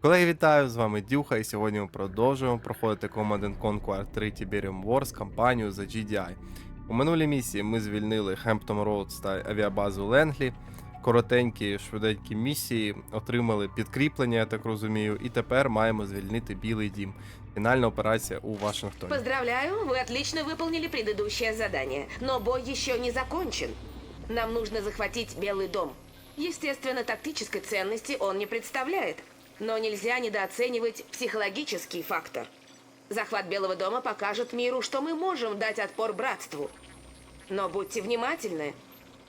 Колеги, вітаю! З вами Дюха, і сьогодні ми продовжуємо проходити Command Conquer 3 Tiberium Wars кампанію за GDI. У минулій місії ми звільнили Хемптон Роудс та авіабазу Ленглі. Коротенькі, швиденькі місії, отримали підкріплення, я так розумію, і тепер маємо звільнити Білий Дім. Фінальна операція у Вашингтоні. Поздравляю, вы отлично выполнили предыдущее задание. Но бой еще не закончен. Нам нужно захватить Белый дом. Естественно, тактической ценности он не представляет. Но нельзя недооценивать психологический фактор. Захват Белого дома покажет миру, что мы можем дать отпор братству. Но будьте внимательны.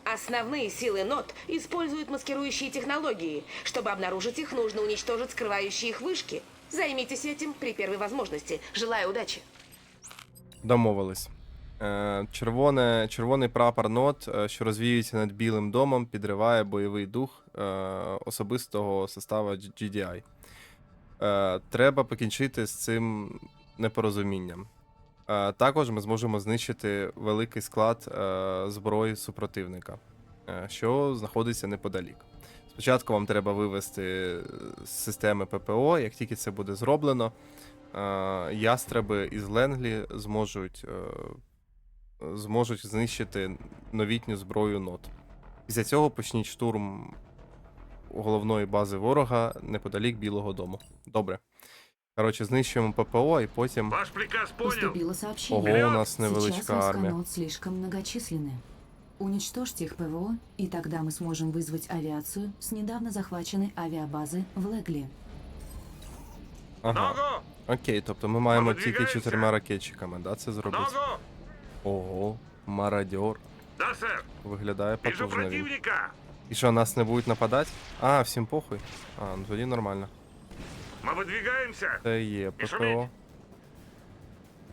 Основные силы НОТ используют маскирующие технологии. Чтобы обнаружить их, нужно уничтожить скрывающие их вышки. Займитесь этим при первой возможности. Желаю удачи. Домовились. Е, Червоне, червоний прапор нот, е, що розвіюється над Білим домом, підриває бойовий дух е, особистого составу GDI. Треба покінчити з цим непорозумінням. Також ми зможемо знищити великий склад зброї супротивника, що знаходиться неподалік. Спочатку вам треба вивести з системи ППО, як тільки це буде зроблено, ястреби із Ленглі зможуть, зможуть знищити новітню зброю нот. Після цього почніть штурм головної бази ворога неподалік Білого Дому. Добре. Коротше, знищуємо ППО і потім. Ваш приказ понял. Поступило сообщение. Ого, у нас Сейчас невеличка войска армія. НОТ слишком многочисленны. Уничтожьте их ПВО, и тогда мы сможем вызвать авиацию с недавно захваченной авиабазы в Легли. Ага. Ногу! Окей, тобто ми маємо Ми тільки видвигаємося. чотирма ракетчиками, да, це зробити. Ногу! Ого, мародьор. Да, сэр. Виглядає Вижу потужно він. противника. І що, нас не будуть нападати? А, всім похуй. А, ну тоді нормально. Мы выдвигаемся. Це є І що ППО. мені?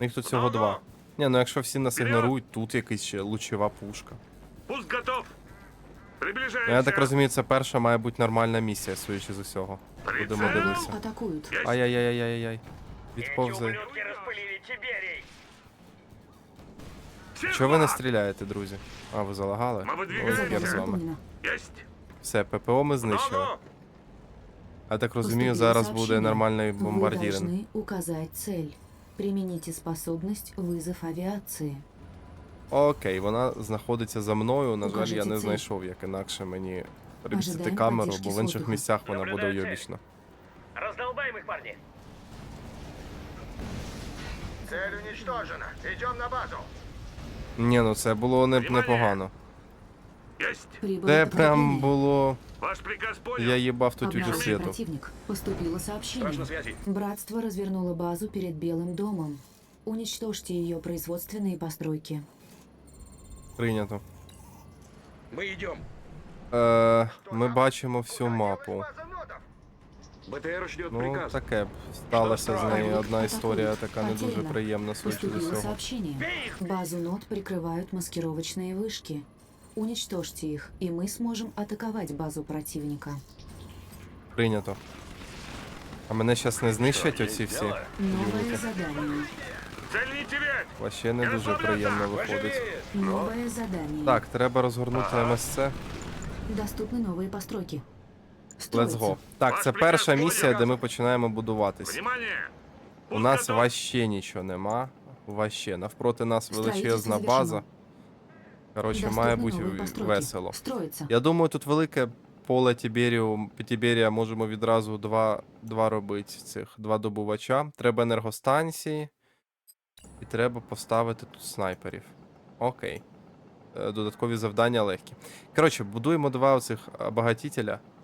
Їх тут всього Ногу! два. Ні, ну якщо всі нас Вперед! ігнорують, тут якась ще лучова пушка. Пуск готов. Приближаемся. Ну, я так розумію, це перша має бути нормальна місія, судячи з усього. Будемо Прицел! дивитися. Атакуют. Есть. Ай-яй-яй-яй-яй. Відповзи. ублюдки распылили Тиберий. Все Чого ви не два. стріляєте, друзі? А, ви залагали? Ми Ну, видвигаємося. хер з Задание вами. выполнено. Есть. Все, ППО ми знищили. Ногу! Я так розумію, Поступило зараз буде сообщение. нормальний Вы бомбардір. должны указать цель. Примените способность вызов авиации. Окей, вона знаходиться за мною. На жаль, Укажіть я не ціль. знайшов, як інакше мені перемістити Ожидаємо камеру, поддержки бо в з інших воздуха. місцях вона буде Наблюдаю цель. уйобічна. Раздолбаем их, парни. Цель уничтожена. Идем на базу. Ні, ну це було не, Внимание! непогано. Есть. Прибыло Це прям подкрепление. було. Ваш приказ понял. Я їбав ту тютю Обнаружен світу. противник. Поступило сообщение. Страж на связи. Братство развернуло базу перед Белым домом. Уничтожьте ее производственные постройки. Прийнято. Мы идем. Е, ми бачимо всю мапу. База нотов. БТР ждет Ну, приказ. таке б сталася з нею Атакуют. одна історія така не дуже Потеряно. приємна, судячи з Поступило усього. сообщение. Базу нот прикрывают маскировочные вышки. Уничтожьте их, и мы сможем атаковать базу противника. Прийнято. А мене зараз не знищать оці всі. Новое задание. Цель не терять. Вообще не дуже приємно виходить. Новое задание. Так, треба розгорнути МСЦ. Доступны новые постройки. Let's go. Так, це перша місія, де ми починаємо будуватись. У нас вообще нічого нема. Вообще. Навпроти нас величезна база. Коротше, має бути весело. Я думаю, тут велике поле Тіберію, Тіберія можемо відразу два, два робити цих два добувача. Треба енергостанції. І треба поставити тут снайперів. Окей. Е, Додаткові завдання легкі. Коротше, будуємо два оцих багатітеля і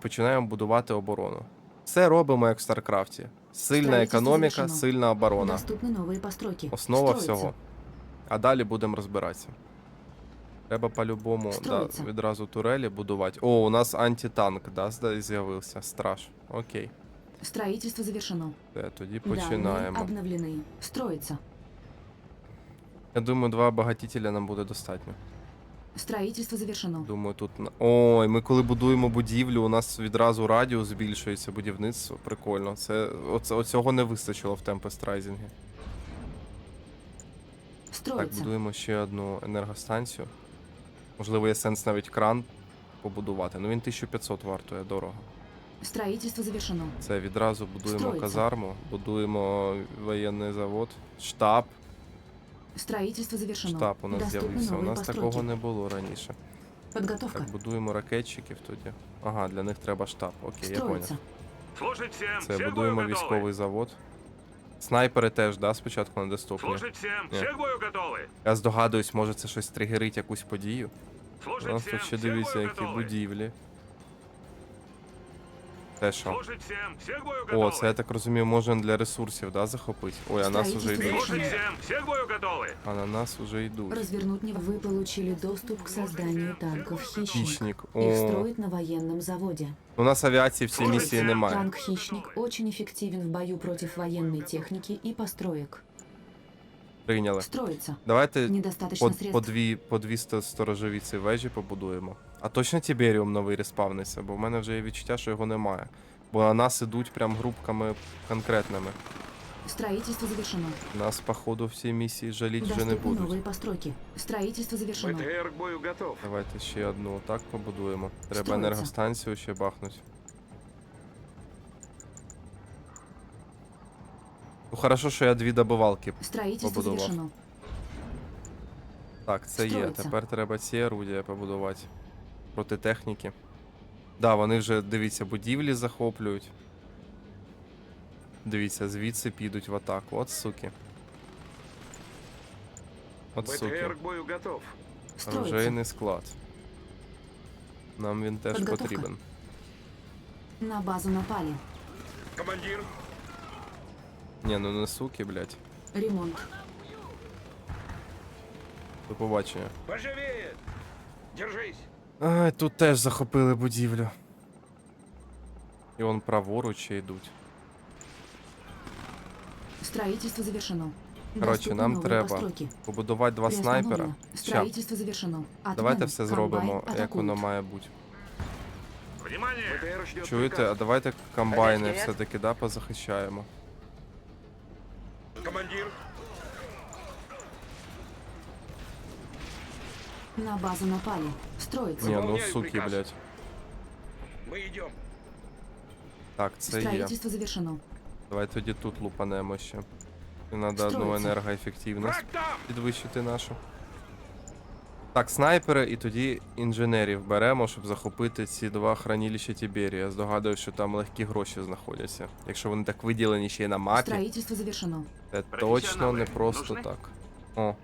починаємо будувати оборону. Все робимо як в Старкрафті. Сильна Строїтельство економіка, завершено. сильна оборона. Доступны новые постройки. Основа Строится. всього. А далі будемо розбиратися. Треба по-любому да, Строїться. відразу турелі будувати. О, у нас антитанк, да, зда- з'явився. Страж. Окей. Строительство завершено. Все, тоді Данные починаємо. обновлены. Строится. Я думаю, два багатітеля нам буде достатньо. Строительство завершено. Думаю, тут. на- Ой, ми коли будуємо будівлю, у нас відразу радіус збільшується будівництво. Прикольно. Це оце, оцього не вистачило в Tempest Rising. Так, будуємо ще одну енергостанцію. Можливо, є сенс навіть кран побудувати. Ну він 1500 вартує дорого. Строительство завершено. Це відразу будуємо Строїться. казарму, будуємо воєнний завод, штаб. Строительство завершено. Штаб у нас Доступны з'явився. У новые нас постройки. такого не було раніше. Подготовка. Так, будуємо ракетчиків тоді. Ага, для них треба штаб. Окей, я поняв. Строится. Слушать всем. Це Всех будуємо бою готовы. військовий завод. Снайпери теж, да, спочатку недоступні. Слушать всем. Нет. Всех бою готовы. Я здогадуюсь, може це щось тригерить якусь подію. У Слушать нас всем. тут ще Всех дивіться, бою які готовы. будівлі. Те що? Слушать всем. Всех бою О, готовы. це я так розумію, можна для ресурсів, да, захопити. Ой, а нас уже Строительство йдуть. Слушать завершено. всем. Всех бою готовы. А на нас уже йдуть. Развернуть не... Вы получили доступ к созданию танков «Хищник». Хищник. Их О, строят на военном заводе. у нас авіації в цій місії немає. Танк «Хищник» очень эффективен в бою против военной техники и построек. Прийняли. Строится. Давайте Недостаточно по, средств. по дві, по дві сто- сторожові ці вежі побудуємо. А точно Тіберіум новий респавниться, бо в мене вже є відчуття, що його немає. Бо на нас ідуть прям групками конкретними. Строительство завершено. Нас, походу, в цій місії жаліть вже не будуть. новые постройки. Строительство завершено. БТР к бою готов. Давайте ще одну так побудуємо. Треба Строїться. енергостанцію ще бахнуть. Ну хорошо, що я дві добивалки. Строительство Побудовав. завершено. Так, це є. Тепер треба ці орудія побудувати. Проти техніки. Да, вони вже, дивіться, будівлі захоплюють. Дивіться, звідси підуть в атаку. От суки. От суки. БТР к бою готов. Строится. Оружейний склад. Нам він теж Підготовка. потрібен. На базу напали. Командир. Ні, ну не суки, блядь. Ремонт. До побачення. Поживее. Держись. Ай, тут теж захопили будівлю. І вон праворуч йдуть. Строительство завершено. Коротше, нам треба постройки. побудувати два снайпера. Строительство завершено. давайте Отмен. все Комбайн зробимо, як атакуют. воно має бути. Внимание. Чуєте, а давайте комбайни все-таки да, позахищаємо. Командир. На базу напали. Строится. Ні, ну Выполняю суки, приказ. блядь. Мы идем. Так, це є. Строительство завершено. Давай тоді тут лупанемо ще. І Надо одну Строїться. енергоефективність Враг там. підвищити нашу. Так, снайпери і тоді інженерів беремо, щоб захопити ці два хранилища Тіберія. Здогадую, що там легкі гроші знаходяться. Якщо вони так виділені ще й на мапі, Строительство завершено. це точно Професіонали не просто нужны? так. О.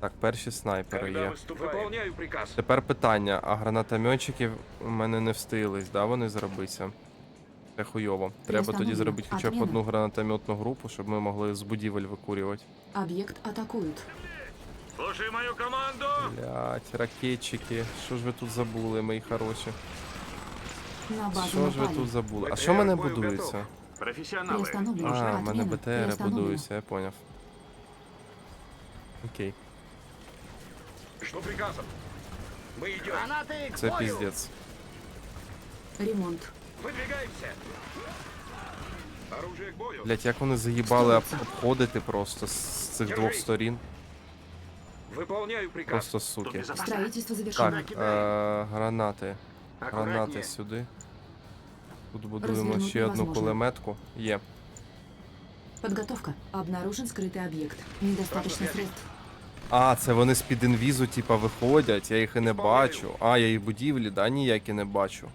Так, перші снайпери Когда є. выступаем. Выполняю приказ. Тепер питання, а гранатометчиків у мене не встиглись, да, вони зробиться? Це хуйово. Треба тоді Приостановлено. зробити хоча б Отмена. одну гранатометну групу, щоб ми могли з будівель викурювати. Объект атакуют. Слушай мою команду. Блять, ракетчики, що ж ви тут забули, мої хороші? На базу Що ж ви напали. тут забули? А БТР що в мене бою будується? готов. Профессионалы. Приостановлено. А, в мене Отмена. БТР Приостановлено. будуються, я поняв. Окей, Что приказом? Мы идем. Гранаты це піздець. Ремонт. Выдвигаемся. Оружие к бою. Блять, як вони заїбали об- Строїться. обходити просто з цих двох Держись. сторін. Выполняю приказ. Просто суки. Строительство завершено. Так, е, гранати. Гранати сюди. Тут будуємо Розвернути ще одну невозможно. кулеметку. Є. Подготовка. Обнаружен скрытый объект. Недостаточно Прошу, средств. А, це вони з під інвізу, типа, виходять, я їх і не Ісполняю. бачу. А, я їх будівлі, да, ніякі не бачу.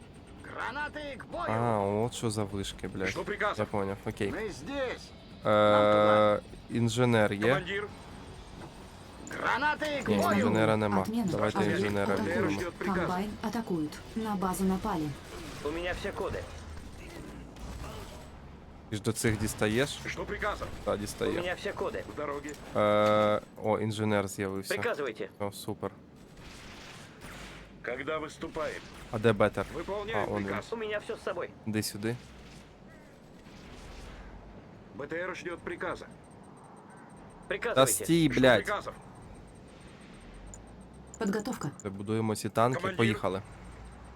Гранаты к бою. А, от що за вишки, блядь. Что Я приказом? поняв, окей. Мы здесь. Е, інженер є? Командир. Гранаты Ні, інженера нема. Отмена. Давайте Объект інженера атакуют. візьмемо. ждет приказ. Комбайн атакуют. На базу напали. У меня все коды. Ти ж до цих дістаєш? Что приказом? Так, дістає. все коды. В дороге. Е, о, інженер з'явився. Приказывайте. О, супер. Когда выступаем? А де бетер? Выполняю А, он он. приказ. У меня все с собой. Іди сюди. БТР ждет приказа. Та Приказывайте. стій, Что блядь. приказов? Подготовка. Це будуємо ці танки, Командир. поїхали.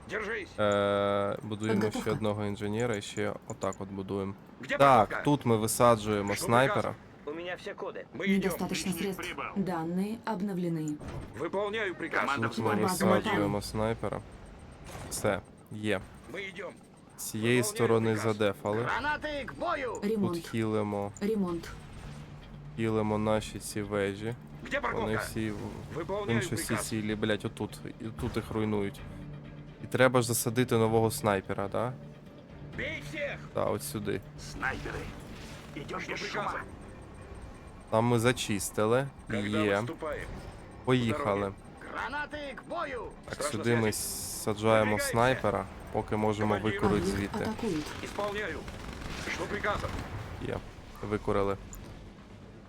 Держись. Е, будуємо ще Підготовка. одного інженера і ще отак от будуємо. Где Так, подмога? тут ми висаджуємо Що снайпера. приказом? У меня все коды. Мы идем. Недостаточно Личник средств. прибыл. Данные обновлены. Выполняю приказ. Команда Тут ми На базу висаджуємо напали. снайпера. Все, є. Мы идем. З цієї сторони приказ. задефали. Гранаты к бою! Тут Ремонт. хілимо, Ремонт. хілимо наші ці вежі. Где Вони парковка? всі в Выполняю іншості приказ. цілі, блять, отут. І тут їх руйнують. І треба ж засадити нового снайпера, так? Бей всех! Да? Так, от сюди. Снайперы. Идем Что приказа? Там ми зачистили. Когда Є. выступаем? Поїхали. Гранаты к бою! Так, Страшно сюди ми связь. саджаємо Продвигайся. снайпера, поки можемо Командир. викурити Объект звідти. атакуют. Исполняю. Что приказано? Є. Викурили.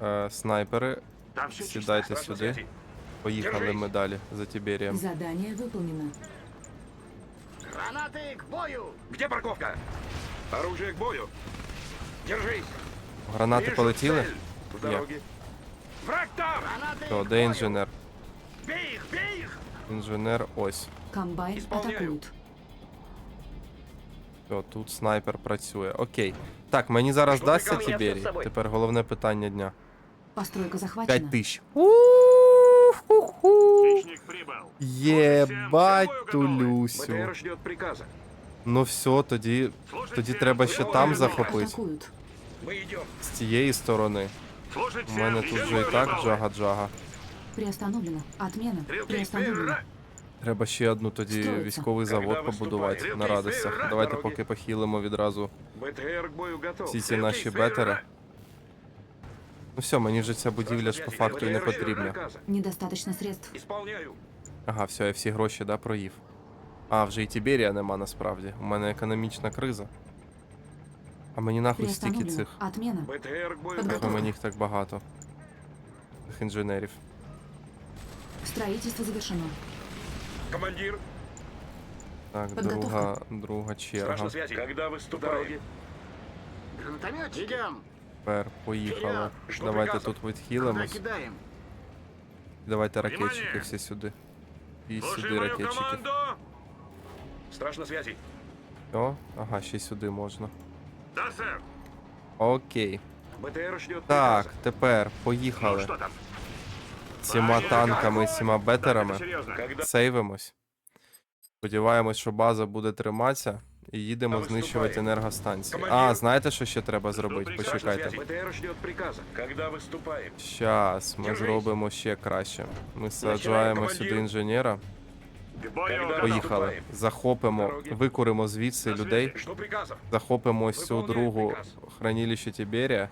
Е, снайпери, Там все сідайте Страшно сюди. связи. Поїхали Держись. ми далі за Тіберієм. Задание выполнено. Гранаты к бою! Где парковка? Оружие к бою. Держись. Гранати Вижу полетіли? цель. В дороге. Враг там! Гранаты Все, к де бою! інженер? Бей их, бей их! Інженер ось. Комбайн Исполняю. атакуют. Все, тут снайпер працює. Окей. Так, мені зараз Що дасться таке? Тіберій. Тепер головне питання дня. Постройка захвачена. 5 тисяч. Хищник прибыл. Єбать ту БТР Люсю. ждет приказа. Ну все, тоді, Слушайте, тоді треба ще вы там поняли? захопити. Атакуют. Мы идем. З цієї сторони. Слушайте, У мене тут вже і так джага-джага. Приостановлено. Отмена. Стрелки Приостановлено. вперед! Треба ще одну тоді Строїться. військовий завод Когда побудувати виступає? на радостях. Стрілки Давайте вперед, поки похилимо відразу БТР к бою готов. всі ці Стрелки наші вперед! бетери. Ну все, мені вже ця будівля ж по факту і не потрібна. Недостаточно средств. Исполняю. Ага, все, я всі гроші, да, проїв. А, вже і Тіберія нема насправді. У мене економічна криза. А мені нахуй стільки цих. Отмена. Подготовка. мені їх так багато. Цих інженерів. Строительство завершено. Командир, Так, друга, друга черга. страшно связи. Когда выступаем? Гранатомет! Тепер поїхали. Що Давайте тут відхилимось. Давайте ракетчики всі сюди. І Слушай сюди ракетчики. команду. Страшно связи. О, ага, ще й сюди можна. Да, сэр. Окей. БТР ждет Так, приказа. тепер Ну поїхали. там? Всіма танками, всіма бетерами. Сейвимось. Сподіваємось, що база буде триматися. І їдемо знищувати енергостанції. А, знаєте, що ще треба зробити? Почекайте. Щас, ми зробимо ще краще. Ми саджаємо сюди інженера. Поїхали. Захопимо, викуримо звідси людей. Захопимо ось цю другу хранилище Тіберія.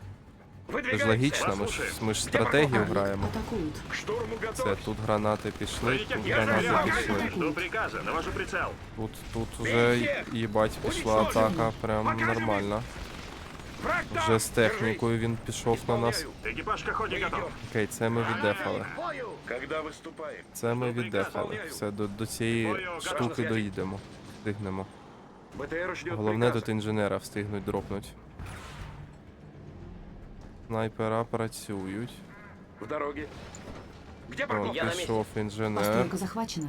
Це ж Выдвигаемся. логічно, ми ж, Послушаем. ми ж Где стратегію парковка? граємо. Атакуют. К штурму Це готов. тут гранати пішли, Бронетехника тут Я гранати же пішли. знаю. Жду приказа. Навожу прицел. Тут, тут уже їбать пішла Уничтожено. атака, прям Показывай. нормально. Враг там. Вже з Держись. технікою він пішов на нас. Исполняю. Экипаж к охоте Мы готов. идем. Окей, це ми віддефали. К бою! Когда выступаем? Це ми Добрий віддефали. виконаю. Все, до, до цієї Бою, штуки готові. доїдемо. Встигнемо. БТР ждет Головне приказа. тут інженера встигнуть дропнуть. Снайпера працюють. В дороге. Где О, парковка? пішов інженер. Постройка захвачена.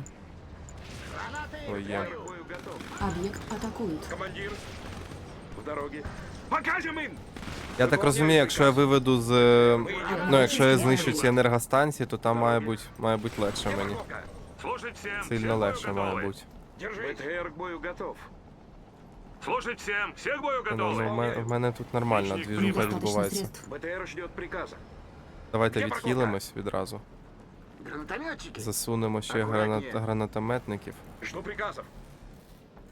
Гранаты Ой, к я. бою! К бою готов. Объект атакуют. Командир. В дороге. Покажем им! Я так розумію, якщо я виведу з. е, Ну, якщо я знищу ці енергостанції, то там має бути, має бути легше Где мені. парковка? Слушать всем. все к Сильно бою легше готовы. має бути. Держись. БТР к бою готов. Слушать всем. Все к бою Ну, ну, готовы. в мене- в мене тут нормальна Хищник двіжуха Недостаточно відбувається. средств. БТР ждет приказа. Давайте Де відхилимось відразу. Гранатометчики! Засунемо ще Акуратніше. гранат, гранатометників. Жду приказов.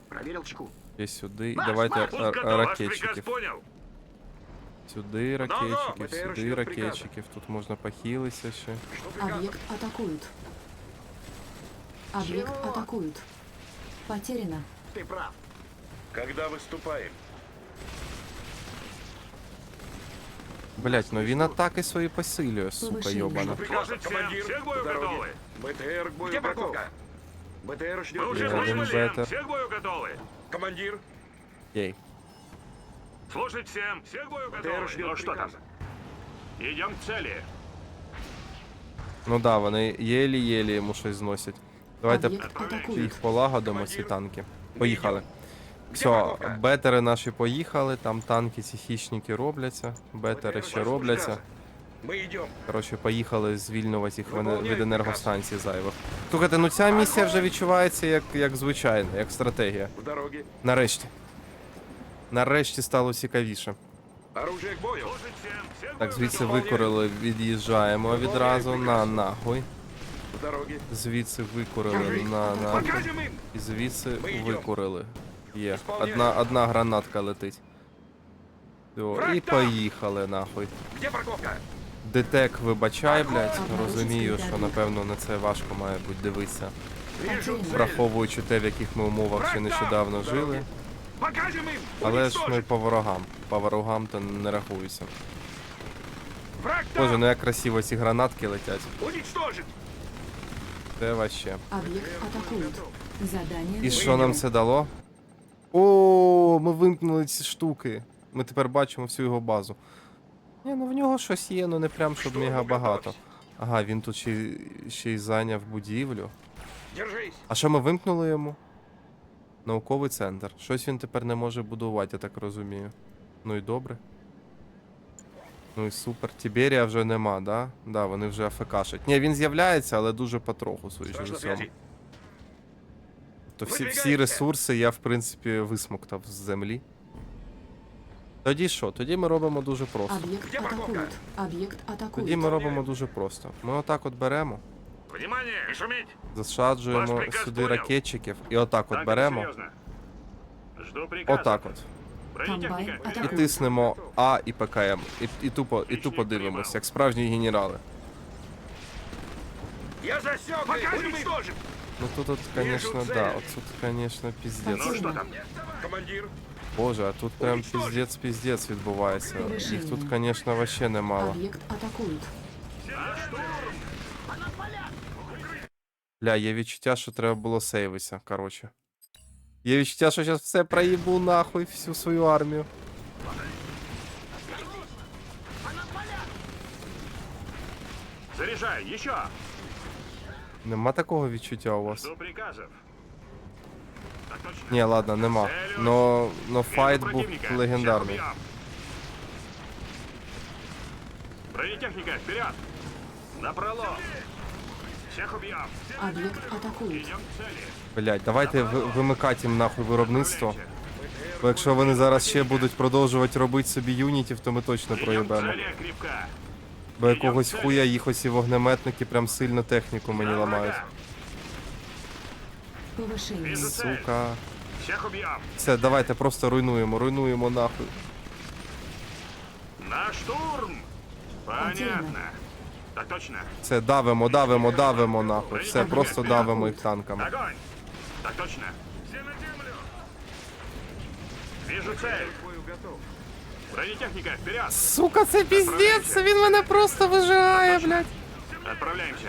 Проверил чеку. Є сюди. І Марш, давайте марш! ра- Пусть готов. Ваш приказ ракетчиків. понял. Сюди ракетчиків, БТР сюди ждет приказа. ракетчиків. Тут можна похилитися ще. Жду приказов. Объект атакуют. Объект Чего? атакуют. Потеряно. Ты прав. Когда выступаем? Блять, ну він атаки свої посилює, сука Повишення. йобана. Жду приказов, Слушать всем. командир. Все к бою В дороге. готовы. БТР к бою Где готов. парковка? БТР ждет Мы уже Один приказа. прибыли. бетер. Все к бою готовы. Командир. Окей. Слушать всем. Все к бою БТР готовы. ждет Ну что там? приказа. Идем к цели. Ну да, вони єлі-єлі йому щось зносять. Давайте Объект атакуют. їх полагодимо, ці танки. Поїхали. Все, бетери наші поїхали, там танки ці хищники робляться, бетери ще робляться. Мы идем. Коротше, поїхали звільнювати їх від енергостанцій зайвих. Слухайте, ну ця місія вже відчувається як, як звичайна, як стратегія. В дороге. Нарешті. Нарешті стало цікавіше. Оружие к бою. Так, звідси готовы! викурили, від'їжджаємо відразу на нахуй. Звідси викурили на нахуй. І звідси Ми йдемо. викурили. Є. Одна, одна гранатка летить. Все, і поїхали нахуй. Парковка? Детек, вибачай, блядь. Розумію, що напевно на це важко має бути дивитися. Враховуючи те, в яких ми умовах ще нещодавно жили. Але ж ми по ворогам. По ворогам то не рахуюся. Боже, ну як красиво ці гранатки летять. Уничтожить! Це вообще. І що нам це дало? О, ми вимкнули ці штуки. Ми тепер бачимо всю його базу. Ні, ну в нього щось є, ну не прям щоб мега багато. Ага, він тут ще, ще й зайняв будівлю. Держись! А що ми вимкнули йому? Науковий центр. Щось він тепер не може будувати, я так розумію. Ну і добре. Ну і супер. Тіберія вже нема, да? Да, вони вже АФКшать. Ні, він з'являється, але дуже потроху, судячи з усьому. То всі, всі ресурси я, в принципі, висмоктав з землі. Тоді що? Тоді ми робимо дуже просто. Объект Где парковка? атакуют. Объект атакуют. Тоді ми робимо дуже просто. Ми отак от беремо, Внимание! Засаджуємо сюди понял. ракетчиків і отак от беремо. Отак от. І тиснемо А і ПКМ. І, і тупо, і тупо дивимося, як справжні генерали. Я засек! Покажем уничтожим! Ну тут, от, Вижу конечно, цель. да, от тут, конечно, піздець. Ну что там? Командир! Боже, а тут прям Уничтожить. піздець, піздець відбувається. Їх тут, Повишення. конечно, вообще немало. Объект атакуют. Бля, є відчуття, що треба було сейвитися, короче. Є відчуття, що зараз все проїбу нахуй, всю свою армію. Заряжай! Еще! Нема такого відчуття у вас. Жду приказов. Так точно. Ні, ладно, нема. Но, но файт був противника. легендарний. Всех убьем. Бронетехника, вперед! На пролом! Всех убьем! Объект атакуют. Идем к цели! Блять, давайте ви- вимикати їм нахуй виробництво. Бо якщо вони зараз ще будуть продовжувати робити собі юнітів, то ми точно Идем к проїбемо. цели, крепка! Бо якогось хуя їх оці вогнеметники прям сильно техніку мені ламають. Сука. Всех! Все, давайте просто руйнуємо, руйнуємо нахуй. На штурм! Понятно. Так точно. Все, давимо, давимо, давимо нахуй. Все, просто давимо їх танками. Огонь! Так точно. Все на землю! Вижу цель. Бронетехника, вперед! Сука, це піздець, він мене просто вижигає, блядь. Отправляемся.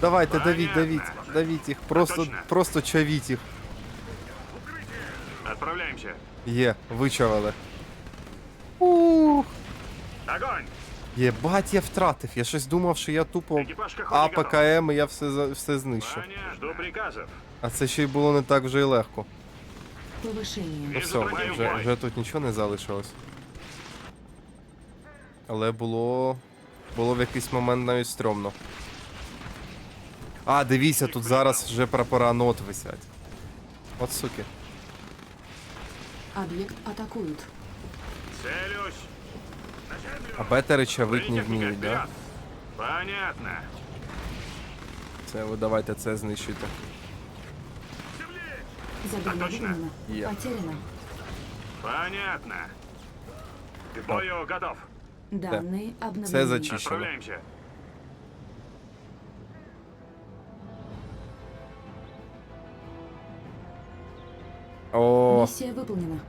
Давайте, давіть, давіть, давіть їх, просто, точно. просто чавіть їх. Отправляемся. Є, вичавили. Ух. Огонь! Єбать, я втратив. Я щось думав, що я тупо Екіпаж АПКМ і я все, за- все знищу. Жду приказов. А це ще й було не так вже й легко. Повышение. Ну все, вже, вже тут нічого не залишилось. Але було. Було в якийсь момент навіть стрьомно. А, дивіться, тут зараз вже прапора нот висять. От суки. Объект атакуют. Целюсь. На землю. А бетери чавить не вміють, да? Понятно. Це ви давайте це знищуйте. Задание выполнено. Потеряно. Понятно. К бою готов. Данные обновлены. Це зачищено. Отправляемся. О, Миссия выполнена.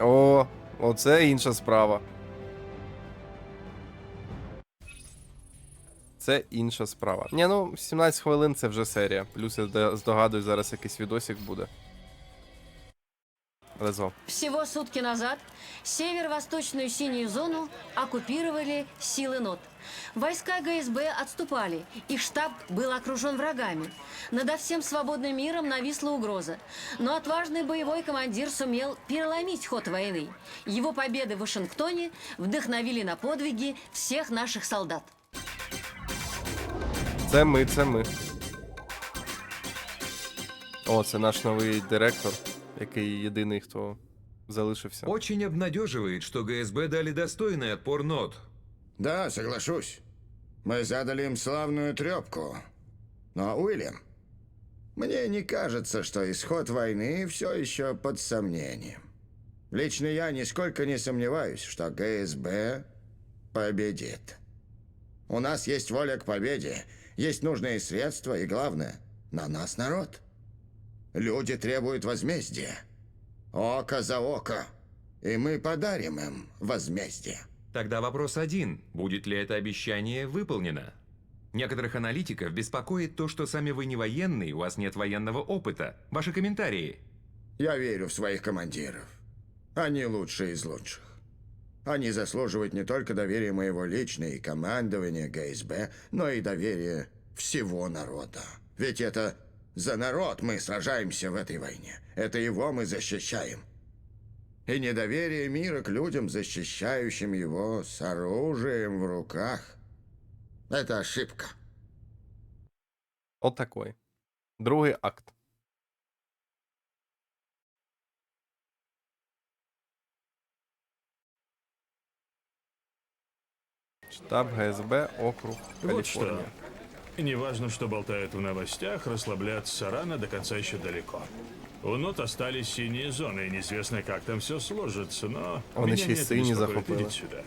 о, оце інша справа. Це інша справа. Ні, ну 17 хвилин це вже серія. Плюс я зда- здогадуюсь, зараз якийсь відосик буде. Лезо. Всего сутки назад северо-восточную синюю зону оккупировали силы НОТ. Войска ГСБ отступали, их штаб был окружен врагами. Над всем свободным миром нависла угроза. Но отважный боевой командир сумел переломить ход войны. Его победы в Вашингтоне вдохновили на подвиги всех наших солдат. Це ми, це ми. О, це наш новий директор, Який єдиний, хто залишився. Очень обнадеживает, что ГСБ дали достойный отпор НОТ. Да, соглашусь. Мы задали им славную трепку. Но, Уильям, мне не кажется, что исход войны все еще под сомнением. Лично я нисколько не сомневаюсь, что ГСБ победит. У нас есть воля к победе, есть нужные средства и, главное, на нас народ. Люди требуют возмездия. Око за око. И мы подарим им возмездие. Тогда вопрос один. Будет ли это обещание выполнено? Некоторых аналитиков беспокоит то, что сами вы не военный, у вас нет военного опыта. Ваши комментарии. Я верю в своих командиров. Они лучшие из лучших. Они заслуживают не только доверия моего лично и командования ГСБ, но и доверия всего народа. Ведь это за народ мы сражаемся в этой войне. Это его мы защищаем. И недоверие мира к людям, защищающим его с оружием в руках, это ошибка. От такой. Другий акт. Штаб ГСБ, округ Вот что. Неважно, что болтают в новостях, расслабляться рано до конца еще далеко. У нот остались синие зоны, и неизвестно, как там все сложится, но... Он еще и беспокоит. захопил. Сюда.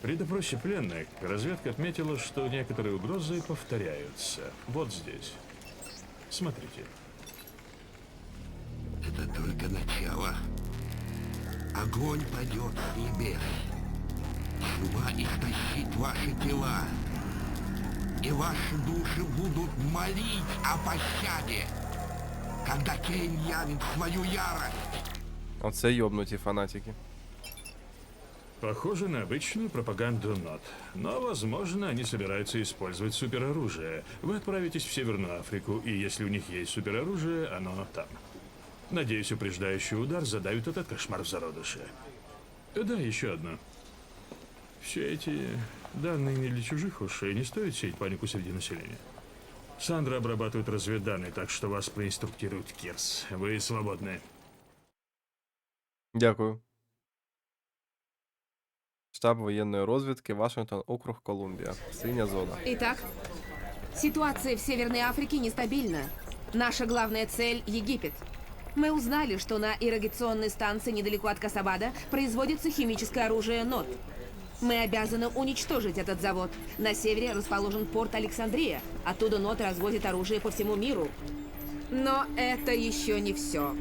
При допросе пленных разведка отметила, что некоторые угрозы повторяются. Вот здесь. Смотрите. Это только начало. Огонь пойдет с небес. Чума истощит ваши тела. И ваши души будут молить о пощаде. Когда Кейн явит свою ярость. Оце йобнуті фанатики. Похоже на обычную пропаганду НОТ. Но, возможно, они собираются использовать супероружие. Вы отправитесь в Северную Африку, и если у них есть супероружие, оно там. Надеюсь, упреждающий удар задавит этот кошмар в зародыше. Да, еще одно. Все эти данные не для чужих ушей, не стоит сеять панику среди населения. Сандра обрабатывает разведданные, так что вас проинструктирует Кирс. Вы свободны. Дякую. Штаб воєнної розвідки, Вашингтон, округ Колумбія. Синя зона. Итак, ситуация в Северной Африке нестабильна. Наша главная цель – Египет. Мы узнали, что на ирригационной станции недалеко от Касабада производится химическое оружие НОТ. Мы обязаны уничтожить этот завод. На севере расположен порт Александрия. Оттуда НОТ развозит оружие по всему миру. Но это еще не все.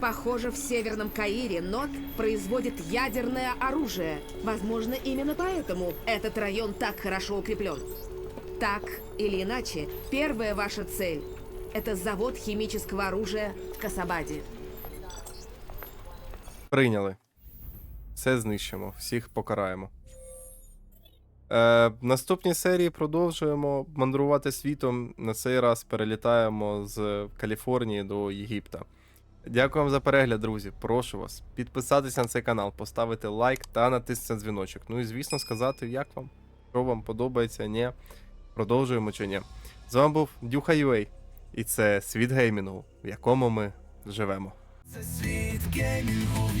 Похоже, в Северном Каире НОТ производит ядерное оружие. Возможно, именно поэтому этот район так хорошо укреплен. Так или иначе, первая ваша цель – это завод химического оружия в Касабаде. Прийняли. Все знищимо, всіх покараємо. Е, наступній серії продовжуємо мандрувати світом. На цей раз перелітаємо з Каліфорнії до Єгипта. Дякую вам за перегляд, друзі. Прошу вас підписатися на цей канал, поставити лайк та натиснути дзвіночок. Ну і звісно сказати, як вам, що вам подобається, ні. Продовжуємо чи ні. З вами був Дюха UA, і це світ геймінгу, в якому ми живемо. Це світ геймінгу, в